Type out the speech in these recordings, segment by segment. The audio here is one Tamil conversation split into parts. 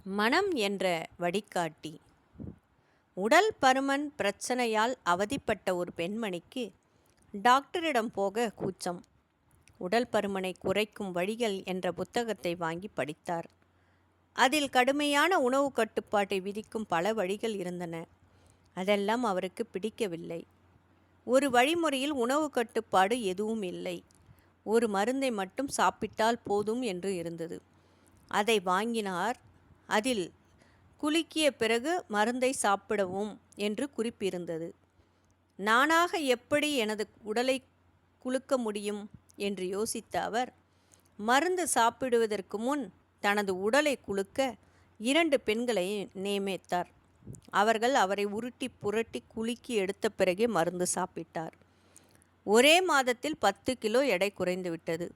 மனம் என்ற வடிகாட்டி உடல் பருமன் பிரச்சனையால் அவதிப்பட்ட ஒரு பெண்மணிக்கு டாக்டரிடம் போக கூச்சம். உடல் பருமனை குறைக்கும் வழிகள் என்ற புத்தகத்தை வாங்கி படித்தார். அதில் கடுமையான உணவு கட்டுப்பாட்டை விதிக்கும் பல வழிகள் இருந்தன. அதெல்லாம் அவருக்கு பிடிக்கவில்லை. ஒரு வழிமுறையில் உணவு கட்டுப்பாடு எதுவும் இல்லை. ஒரு மருந்தை மட்டும் சாப்பிட்டால் போதும் என்று இருந்தது. அதை வாங்கினார் அதில் குலுக்கிய பிறகு மருந்தை சாப்பிடவும் என்று குறிப்பிருந்தது. நானாக எப்படி எனது உடலை குலுக்க முடியும்? என்று யோசித்த அவர் மருந்து சாப்பிடுவதற்கு முன் தனது உடலை குலுக்க இரண்டு பெண்களை நியமித்தார். அவர்கள் அவரை உருட்டி புரட்டி குலுக்கி எடுத்த பிறகே மருந்து சாப்பிட்டார். ஒரே மாதத்தில் பத்து கிலோ எடை குறைந்துவிட்டது.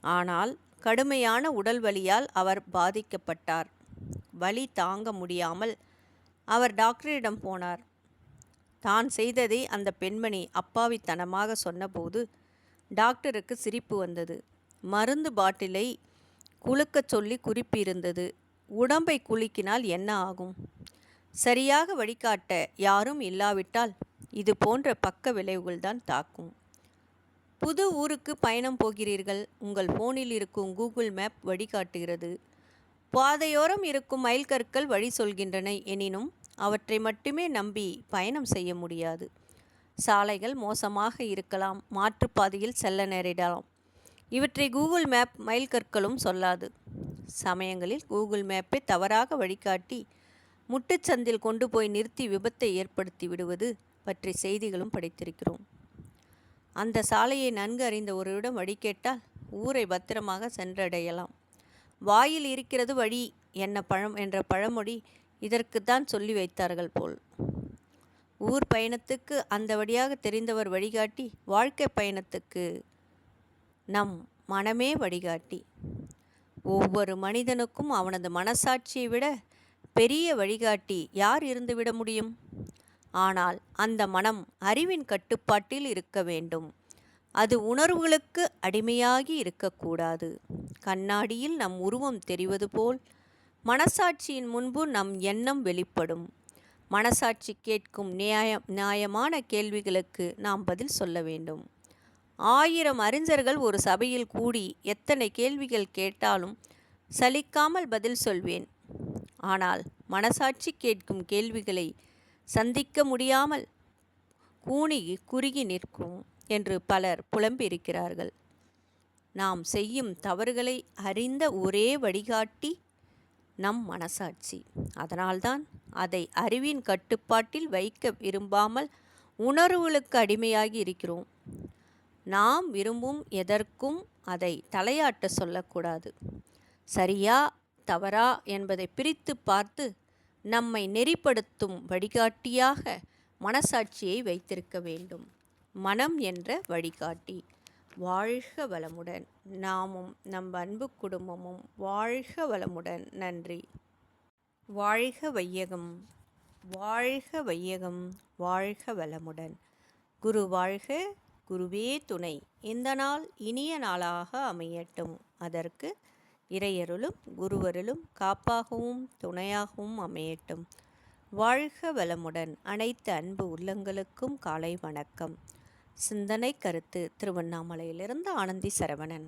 ஆனால் கடுமையான உடல் வலியால் அவர் பாதிக்கப்பட்டார். வலி தாங்க முடியாமல் அவர் டாக்டரிடம் போனார். தான் செய்ததை அந்த பெண்மணி அப்பாவித்தனமாக சொன்னபோது டாக்டருக்கு சிரிப்பு வந்தது. மருந்து பாட்டிலை குலுக்கச் சொல்லி குறிப்பிருந்தது. உடம்பை குலுக்கினால் என்ன ஆகும்? சரியாக வழிகாட்ட யாரும் இல்லாவிட்டால் இது போன்ற பக்க விளைவுகள்தான் தாக்கும். புது ஊருக்கு பயணம் போகிறீர்கள். உங்கள் ஃபோனில் இருக்கும் கூகுள் மேப் வழிகாட்டுகிறது. பாதையோரம் இருக்கும் மைல்கற்கள் வழி சொல்கின்றன. எனினும் அவற்றை மட்டுமே நம்பி பயணம் செய்ய முடியாது. சாலைகள் மோசமாக இருக்கலாம். மாற்றுப்பாதையில் செல்ல நேரிடலாம். இவற்றை கூகுள் மேப் மைல்கற்களும் சொல்லாது. சமயங்களில் கூகுள் மேப்பை தவறாக வழிகாட்டி முட்டுச்சந்தில் கொண்டு போய் நிறுத்தி விபத்தை ஏற்படுத்தி விடுவது பற்றி செய்திகளும் படித்திருக்கிறோம். அந்த சாலையை நன்கு அறிந்த ஒருவரிடம் வழி கேட்டால் ஊரை பத்திரமாக சென்றடையலாம். வாயில் இருக்கிறது வழி என்ன பழம் என்ற பழமொழி இதற்குத்தான் சொல்லி வைத்தார்கள் போல். ஊர் பயணத்துக்கு அந்த வழியாக தெரிந்தவர் வழிகாட்டி வாழ்க்கை பயணத்துக்கு நம் மனமே வழிகாட்டி. ஒவ்வொரு மனிதனுக்கும் அவனது மனசாட்சியை விட பெரிய வழிகாட்டி யார் இருந்துவிட முடியும்? ஆனால் அந்த மனம் அறிவின் கட்டுப்பாட்டில் இருக்க வேண்டும். அது உணர்வுகளுக்கு அடிமையாகி இருக்கக்கூடாது. கண்ணாடியில் நம் உருவம் தெரிவது போல் மனசாட்சியின் முன்பு நம் எண்ணம் வெளிப்படும். மனசாட்சி கேட்கும் நியாய நியாயமான கேள்விகளுக்கு நாம் பதில் சொல்ல வேண்டும். ஆயிரம் அறிஞர்கள் ஒரு சபையில் கூடி எத்தனை கேள்விகள் கேட்டாலும் சலிக்காமல் பதில் சொல்வேன். ஆனால் மனசாட்சி கேட்கும் கேள்விகளை சந்திக்க முடியாமல் கூணி குறுகி நிற்கும். என்று பலர் புலம்பியிருக்கிறார்கள். நாம் செய்யும் தவறுகளை அறிந்த ஒரே வழிகாட்டி நம் மனசாட்சி. அதனால்தான் அதை அறிவின் கட்டுப்பாட்டில் வைக்க விரும்பாமல் உணர்வுகளுக்கு அடிமையாகி இருக்கிறோம். நாம் விரும்பும் எதற்கும் அதை தலையாட்ட சொல்லக்கூடாது. சரியா தவறா என்பதை பிரித்து பார்த்து நம்மை நெறிப்படுத்தும் வழிகாட்டியாக மனசாட்சியை வைத்திருக்க வேண்டும். மனம் என்ற வழிகாட்டி. வாழ்க வளமுடன். நாமும் நம் அன்பு குடும்பமும் வாழ்க வளமுடன். நன்றி. வாழ்க வையகம். வாழ்க வையகம். வாழ்க வளமுடன். குரு வாழ்க குருவே துணை. இந்த நாள் இனிய நாளாக அமையட்டும். அதற்கு இறையருளும் குருவருளும் காப்பாகவும் துணையாகவும் அமையட்டும். வாழ்க வளமுடன். அனைத்து அன்பு உள்ளங்களுக்கும் காலை வணக்கம். சிந்தனை கருத்து திருவண்ணாமலையிலிருந்து ஆனந்தி சரவணன்.